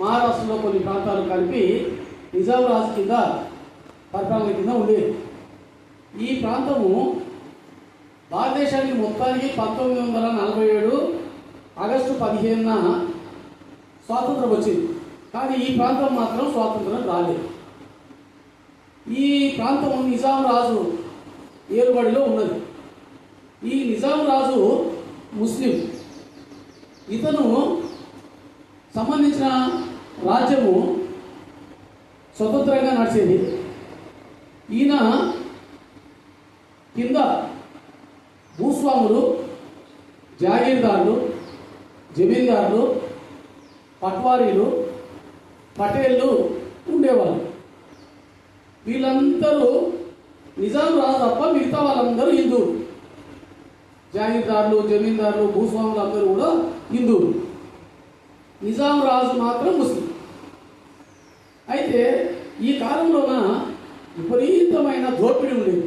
మహారాష్ట్రలో కొన్ని ప్రాంతాలు కలిపి నిజాం రాజు కింద పరిపాలన కింద ఉండేది ఈ ప్రాంతము భారతదేశానికి మొత్తానికి పంతొమ్మిది వందల నలభై ఏడు ఆగస్టు పదిహేనున స్వాతంత్రం వచ్చింది. కానీ ఈ ప్రాంతం మాత్రం స్వాతంత్రం రాలేదు. ఈ ప్రాంతం నిజాం రాజు ఏలుబడిలో ఉన్నది. ఈ నిజాం రాజు ముస్లిం. ఇతను సంబంధించిన రాజ్యము స్వతంత్రంగా నడిచేది. ఈయన కింద భూస్వాములు జాగీర్దారులు జమీందారులు పట్వారీలు పటేళ్ళు ఉండేవాళ్ళు. వీళ్ళందరూ నిజాం రాజు తప్ప మిగతా వాళ్ళందరూ హిందువులు. జాగీర్దారులు జమీందారులు భూస్వాములు అందరూ కూడా రాజు మాత్రం ముస్లిం. అయితే ఈ కాలంలోన విపరీతమైన దోపిడీ ఉండేది.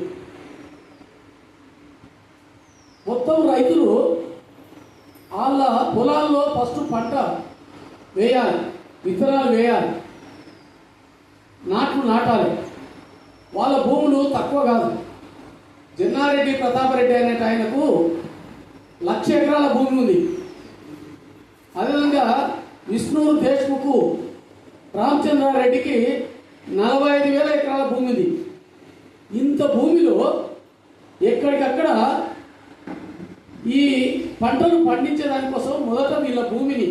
మొత్తం రైతులు వాళ్ళ పొలాల్లో ఫస్ట్ పంట వేయాలి విత్తనాలు వేయాలి నాట్లు నాటాలి. వాళ్ళ భూములు తక్కువ కాదు. జన్నారెడ్డి ప్రతాపరెడ్డి అనే ఆయనకు లక్ష ఎకరాల భూమి ఉంది. అదేవిధంగా విష్ణువు దేశ్ముఖ్ రామచంద్రారెడ్డికి నలభై ఐదు వేల ఎకరాల భూమి ఉంది ఇంత భూమిలో ఎక్కడికక్కడ ఈ పంటను పండించే దానికోసం మొదట వీళ్ళ భూమిని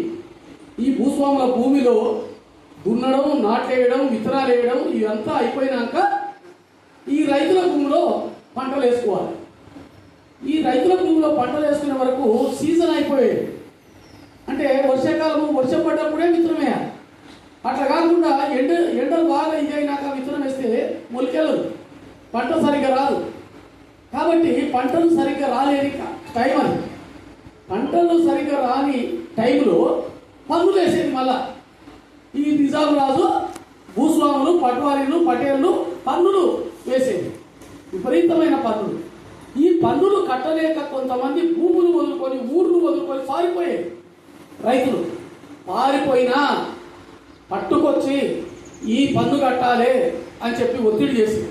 ఈ భూస్వాముల భూమిలో దున్నడం నాట్లేయడం విత్తనాలు వేయడం ఇదంతా అయిపోయినాక ఈ రైతుల భూమిలో పంటలు వేసుకోవాలి. ఈ రైతుల భూమిలో పంటలు వేసుకునే వరకు సీజన్ అయిపోయేది. అంటే వర్షాకాలము వర్షం పడ్డప్పుడే విత్తనం అట్లా కాకుండా ఎండ ఎండలు బాగా ఇది అయినాక విత్తనం వేస్తే మొలికెళ్ళదు. పంట సరిగ్గా రాదు. కాబట్టి పంటలు సరిగ్గా రాలేని టైం అది. పంటలు సరిగ్గా రాని టైంలో పనులు వేసేది మళ్ళా. ఈ నిజాం రాజు భూస్వాములు పట్వారీలు పటేళ్ళు పన్నులు వేసేది. విపరీతమైన పన్నులు. ఈ పన్నులు కట్టలేక కొంతమంది భూములు వదులుకొని ఊర్లు వదులుకొని పారిపోయేది రైతులు. పారిపోయినా పట్టుకొచ్చి ఈ పన్ను కట్టాలి అని చెప్పి ఒత్తిడి చేసింది.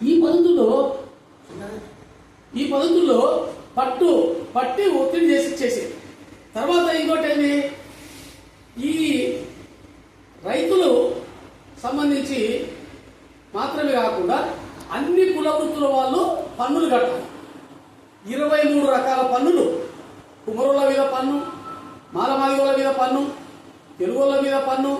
ఈ పద్ధతుల్లో ఈ పద్ధతుల్లో పట్టు పట్టి ఒత్తిడి చేసి ఇచ్చేసేది తర్వాత ఇంకోటి ఏంది? ఈ రైతులు సంబంధించి మాత్రమే కాకుండా అన్ని కుల వృత్తుల వాళ్ళు పన్నులు కట్టాలి. ఇరవై మూడు రకాల పన్నులు. కుమరుల మీద పన్ను మాలమాదిగోళ్ళ మీద పన్ను తెలుగుల మీద పన్ను